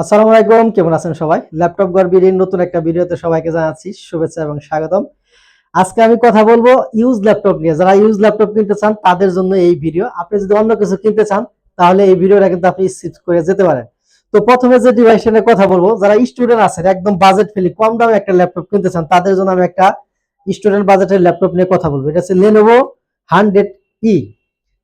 আসসালামু আলাইকুম, কেমন আছেন সবাই? ল্যাপটপ গড়বির নতুন একটা ভিডিওতে সবাইকে জানাচ্ছি শুভেচ্ছা এবং স্বাগতম। আজকে আমি কথা বলব ইউজ ল্যাপটপ নিয়ে। যারা ইউজ ল্যাপটপ কিনতে চান, তাদের জন্য এই ভিডিও। আপনি যদি অন্য কিছু কিনতে চান, তাহলে এই ভিডিওটা কিন্তু আপনি স্কিপ করে যেতে পারেন। তো প্রথমে যে ডিভাইসটা নিয়ে কথা বলব, যারা স্টুডেন্ট আছেন, একদম বাজেট ফেলি কম দামে একটা ল্যাপটপ কিনতে চান, তাদের জন্য আমি একটা স্টুডেন্ট বাজেটের ল্যাপটপ নিয়ে কথা বলব। এটা হচ্ছে লেনোভো হান্ড্রেড ই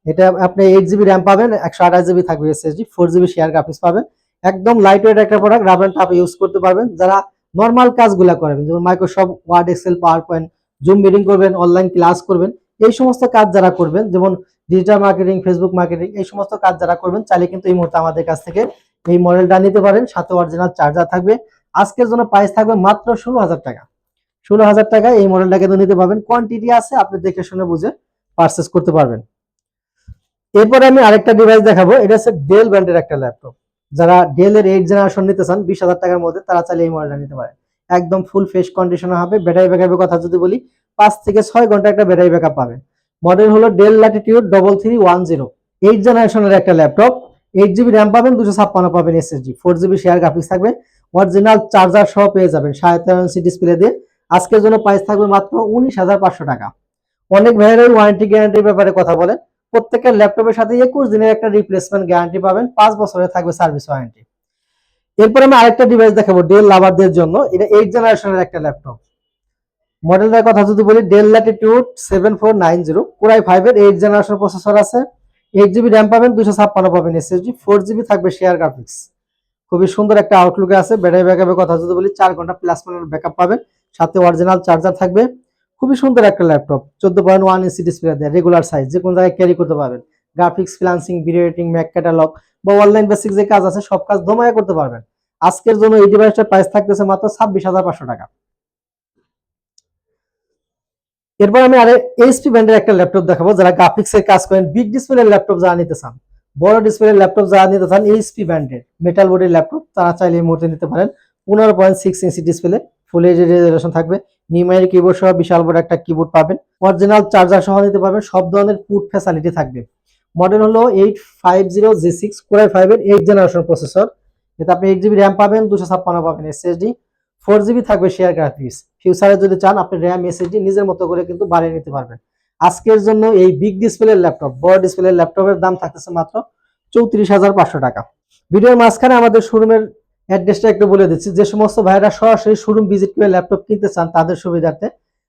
এটা আপনি এইট জিবি র্যাম পাবেন, একশো আঠাশ জিবি থাকবে SSD four GB share graphics পাবেন। একদম লাইট ওয়েট একটা প্রোডাক্ট রাবার টাপ ইউজ করতে পারবেন। যারা নর্মাল কাজগুলো করবেন যেমন Microsoft Word Excel PowerPoint Zoom meeting করবেন অনলাইন ক্লাস করবেন, এই সমস্ত কাজ যারা করবেন, যেমন ডিজিটাল মার্কেটিং ফেসবুক মার্কেটিং এই সমস্ত কাজ যারা করবেন, চাইলে কিন্তু এই মুহূর্তে আমাদের কাছ থেকে এই মডেলটা নিতে পারেন। সাথে অরিজিনাল চার্জার থাকবে। আজকের জন্য প্রাইস থাকবে মাত্র ষোলো হাজার টাকা। ষোলো হাজার টাকায় এই মডেলটা কিন্তু নিতে পারবেন। কোয়ান্টিটি আছে, আপনি দেখে শুনে বুঝে পারচেস করতে পারবেন। এরপরে আমি আরেকটা ডিভাইস দেখাবো। এটা হচ্ছে ডেল ব্র্যান্ডের একটা ল্যাপটপ যারা ডেল এর এইট জেনারেশন নিতে চান, বিশ হাজার টাকার মধ্যে তারা চাইলে এই মডেলটা নিতে পারে একদম ফুল ফেস কন্ডিশনার হবে। ব্যাটারি ব্যাকআপের কথা যদি বলি, পাঁচ থেকে ছয় ঘণ্টা একটা ব্যাটারি ব্যাকআপ পাবেন। মডেল হলো Dell Latitude double three one zero eight জেনারেশনের একটা ল্যাপটপ এইট জিবি র্যাম পাবেন, দুশো ছাপ্পান্ন পাবেন SSD four GB share graphics থাকবে। অরিজিনাল চার্জার সহ পেয়ে যাবেন সাড়ে তেরো ইঞ্চি ডিসপ্লে দিয়ে। আজকের জন্য প্রাইস থাকবে মাত্র উনিশ হাজার পাঁচশো টাকা। অনেক ভাইয়ের ওয়ারেন্টি গ্যারান্টির ব্যাপারে কথা বলেন প্রত্যেকের ল্যাপটপের সাথে একুশ দিনের একটা রিপ্লেসমেন্ট গ্যারান্টি পাবেন, পাঁচ বছরের থাকবে সার্ভিস ওয়ারেন্টি এরপর আমি আরেকটা ডিভাইস দেখাবো ডেল লাভারদের জন্য। এটা এইট জেনারেশনের একটা ল্যাপটপ। মডেলটার কথা যদি বলি Dell Latitude seven four nine zero core i ফাইভের এইট জেনারেশন প্রসেসর আছে। এইট জিবি র্যাম পাবেন দুশো ছাপ্পান্ন পাবেন এসএসডি ফোর জিবি থাকবে শেয়ার গ্রাফিক্স খুবই সুন্দর একটা আউটলুকে আছে। ব্যাটারি ব্যাকআপের কথা যদি বলি, চার ঘণ্টা প্লাস মানের ব্যাকআপ পাবেন। সাথে অরিজিনাল চার্জার থাকবে। খুবই সুন্দর একটা ল্যাপটপ চোদ্দ পয়েন্ট ওয়ান ইঞ্চি ডিসপ্লে দেয় রেগুলার সাইজ যে কোনো জায়গায় ক্যারি করতে পারবেন। Graphics freelancing video editing make catalogue বা অনলাইন বেসিক যে কাজ আছে, সব কাজ দমায়া করতে পারবেন। আজকের জন্য এই ডিভাইসটার প্রাইস থাকতেছে মাত্র ছাব্বিশ হাজার পাঁচশো টাকা। এরপর আমি আরে এইচপি ব্র্যান্ডের একটা ল্যাপটপ দেখাবো, যারা গ্রাফিক্স এর কাজ করেন বিগ ডিসপ্লের ল্যাপটপ যারা নিতে চান, বড় ডিসপ্লের ল্যাপটপ যারা নিতে চান এইচপি ব্র্যান্ডের মেটাল বোর্ডের ল্যাপটপ তারা চাইলে এই মুহূর্তে নিতে পারেন। পনেরো point six inch display full HD resolution থাকবে। নিউমারি কিবোর্ড সহ বিশাল বড় একটা কিবোর্ড পাবেন। অরিজিনাল চার্জার সহ নিতে পারবেন। সব ধরনের পুট ফ্যাসিলিটি থাকবে। মডেল হলো eight five zero G six ফাইভের এইট জেনারেশন প্রসেসর এতে আপনি এইট জিবি র্যাম পাবেন, দুশো ছাপ্পান্ন পাবেন এসএসডি ফোর জিবি থাকবে শেয়ার গ্রাফিক্স ফিউচারে যদি চান, আপনি র্যাম এসএসডি নিজের মতো করে কিন্তু বাড়িয়ে নিতে পারবেন। আজকের জন্য এই বিগ ডিসপ্লের ল্যাপটপ বড় ডিসপ্লের ল্যাপটপের দাম থাকতেছে মাত্র চৌত্রিশ হাজার পাঁচশো টাকা। ভিডিওর মাঝখানে আমাদের শোরুমের অ্যাড্রেসটা একটু বলে দিচ্ছি। যে সমস্ত ভাইরা সরাসরি শোরুম ভিজিট করে ল্যাপটপ কিনতে চান তাদের সুবিধার্থে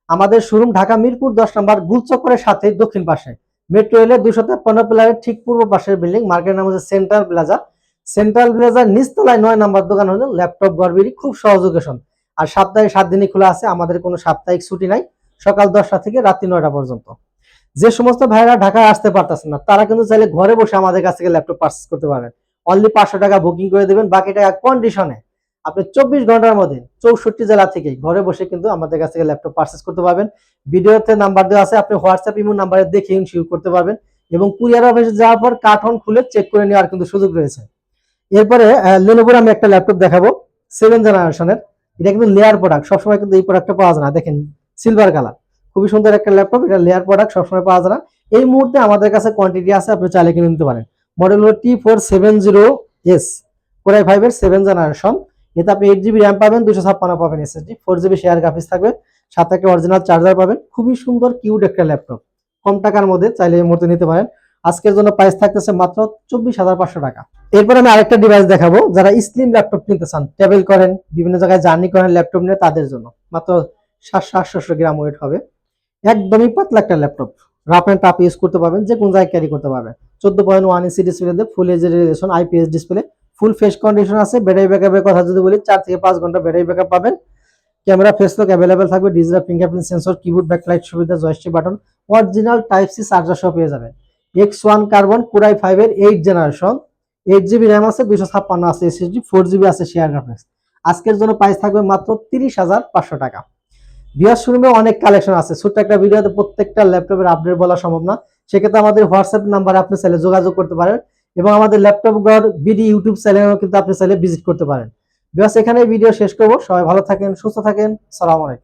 আমাদের শোরুম ঢাকা মিরপুর দশ নম্বর গুলচক্করের সাথে দক্ষিণ পাশে। মেট্রো রেলের দুশো তেপ্পান্ন প্লারের ঠিক পূর্ব পাশের বিল্ডিং মার্কেটের নাম হচ্ছে সেন্ট্রাল প্লাজা সেন্ট্রাল প্লাজার নিচতলায় নয় নম্বর দোকান হলো ল্যাপটপ গড়বিরি খুব সহজ লোকেশন আর সপ্তাহে সাত দিনই খোলা আছে, আমাদের কোনো সাপ্তাহিক ছুটি নাই, সকাল দশটা থেকে রাত্রি নয়টা পর্যন্ত। যে সমস্ত ভাইরা ঢাকায় আসতে পারতেছেন না, তারা কিন্তু চাইলে ঘরে বসে আমাদের কাছ থেকে ল্যাপটপ পার্চেস করতে পারবেন অনলি পাঁচশো টাকা বুকিং করে দেবেন, বাকি টাকা কন্ডিশনে আপনি চব্বিশ ঘণ্টার মধ্যে চৌষট্টি জেলা থেকে ঘরে বসে কিন্তু আমাদের কাছ থেকে ল্যাপটপ পার্চেস করতে পারবেন। ভিডিওতে নাম্বার দেওয়া আছে, আপনি হোয়াটসঅ্যাপ ইমো নাম্বারে দেখে ইনশিওর করতে পারবেন এবং কুরিয়ার অফিসে যাওয়ার পর কার্টন খুলে চেক করে নেওয়ার কিন্তু সুযোগ রয়েছে। এরপরে লেনোভোর আমি একটা ল্যাপটপ দেখাবো সেভেন জেনারেশনের এটা কিন্তু লেয়ার প্রোডাক্ট সবসময় কিন্তু এই প্রোডাক্টটা পাওয়া যায় না। দেখেন সিলভার কালার খুবই সুন্দর একটা ল্যাপটপ এটা লেয়ার প্রোডাক্ট সবসময় পাওয়া যায় না। এই মুহূর্তে আমাদের কাছে কোয়ান্টিটি আছে, আপনি চাইলে কিনে নিতে পারেন। মডেল হলো T four seven zero S core i ফাইভের সেভেন জেনারেশন এতে আপনি এইট জিবি র্যাম পাবেন দুশো ছাপ্পান্ন পাবেন SSD four GB share graphics থাকবে সাথে একটা অরিজিনাল চার্জার পাবেন। খুবই সুন্দর কিউট একটা ল্যাপটপ কম টাকার মধ্যে চাইলে এই মুহূর্তে নিতে পারেন। আজকের জন্য প্রাইস থাকতেছে মাত্র চব্বিশ হাজার পাঁচশো টাকা। এরপর আমি আরেকটা ডিভাইস দেখাবো। যারা স্লিম ল্যাপটপ কিনতে চান ট্রাভেল করেন, বিভিন্ন জায়গায় জার্নি করেন ল্যাপটপ নিয়ে, তাদের জন্য। মাত্র সাতশো আটশো গ্রাম ওয়েট হবে। একদমই পাতলা একটা laptop rough and tough use করতে পারবেন যে কোন জায়গায় ক্যারি করতে পারবেন। চোদ্দ point one inch display full H resolution IPS display full fresh condition আছে ব্যাটারি ব্যাকআপের কথা যদি বলি, চার থেকে পাঁচ ঘণ্টা ব্যাটারি ব্যাকআপ পাবেন। ক্যামেরা ফেস লক অ্যাভেলেবেল থাকবে digital fingerprint sensor keyboard backlight সুবিধা joystick button original type C charger সহ পেয়ে যাবেন। X one carbon core i ফাইভের eight generation eight GB RAM আছে, দুইশো ছাপ্পান্ন আছে এসএসডি ফোর জিবি আছে শেয়ার গ্রাফিক্স আজকের জন্য প্রাইস থাকবে মাত্র তিরিশ হাজার পাঁচশো টাকা। বিয়ার শোরুমে অনেক কালেকশন আছে। ছোট্ট একটা ভিডিওতে প্রত্যেকটা ল্যাপটপের আপডেট বলা সম্ভব না। সেক্ষেত্রে আমাদের হোয়াটসঅ্যাপ নাম্বারে আপনি চাইলে যোগাযোগ করতে পারেন এবং আমাদের ল্যাপটপ গড় বিডি ইউটিউব চ্যানেলও কিন্তু আপনি চাইলে ভিজিট করতে পারেন। বিকজ এখানে ভিডিও শেষ করব। সবাই ভালো থাকেন, সুস্থ থাকেন। সালাম আলাইকুম।